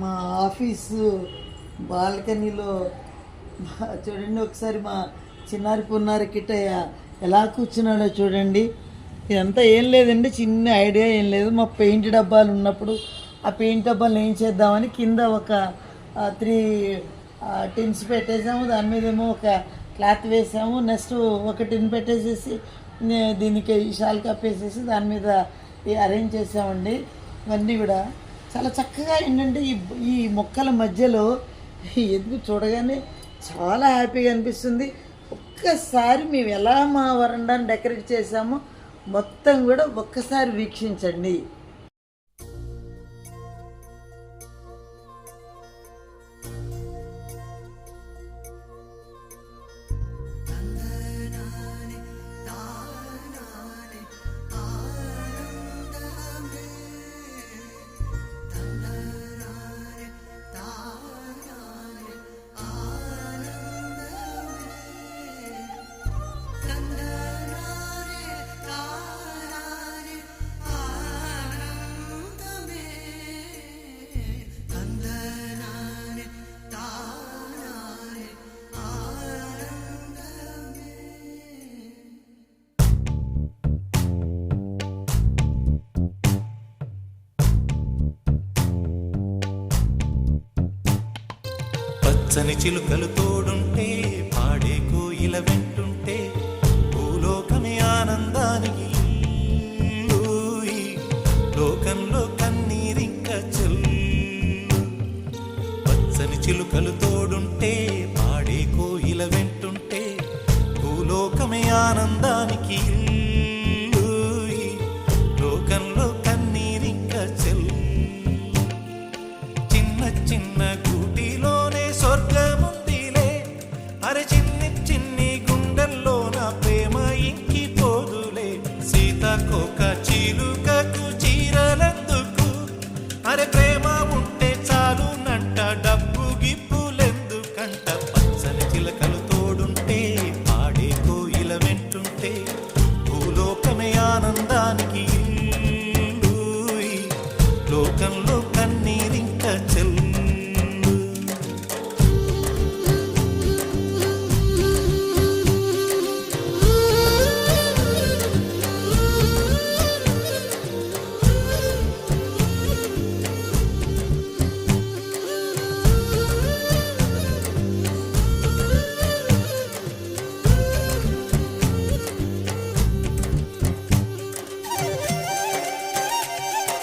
మా ఆఫీసు బాల్కనీలో చూడండి ఒకసారి మా చిన్నారి పున్నారి కిట్టయ్య ఎలా కూర్చున్నాడో చూడండి. ఇదంతా ఏం లేదండి చిన్న ఐడియా ఏం లేదు. మా పెయింట్ డబ్బాలు ఉన్నప్పుడు ఆ పెయింట్ డబ్బాలు ఏం చేద్దామని కింద ఒక త్రీ టిన్స్ పెట్టేసాము దాని మీద ఏమో ఒక క్లాత్ వేసాము నెక్స్ట్ ఒక టిన్ పెట్టేసేసి దీనికి ఈ షాల్ కప్పేసేసి దాని మీద అరేంజ్ చేసామండి ఇవన్నీ కూడా చాలా చక్కగా ఏంటంటే ఈ ఈ మొక్కల మధ్యలో ఎందుకు చూడగానే చాలా హ్యాపీగా అనిపిస్తుంది. ఒక్కసారి మేము ఎలా మా వరండాన్ని డెకరేట్ చేసామో మొత్తం కూడా ఒక్కసారి వీక్షించండి. పచ్చని చిలుకలు తోడుంటే పాడే కోయిల వెంట చిలుకలు తోడుంటే పాడే కోయిల వెంటుంటే భూలోకమే ఆనందానికి లోకంలో కన్నీరింక చెల్లు చిన్న చిన్న గూటిలోనే స్వర్గముందిలే అరే చిన్ని చిన్ని గుండెల్లోన ప్రేమ ఇంకిపోదులే. సీతకోక చీలుకకు చీరలందుకు అరే ప్రేమ చిలకలు తోడుంటే పాడే కోయిల వెంటుంటే భూలోకమే ఆనందానికి లోకంలో కన్నీరింక చెల్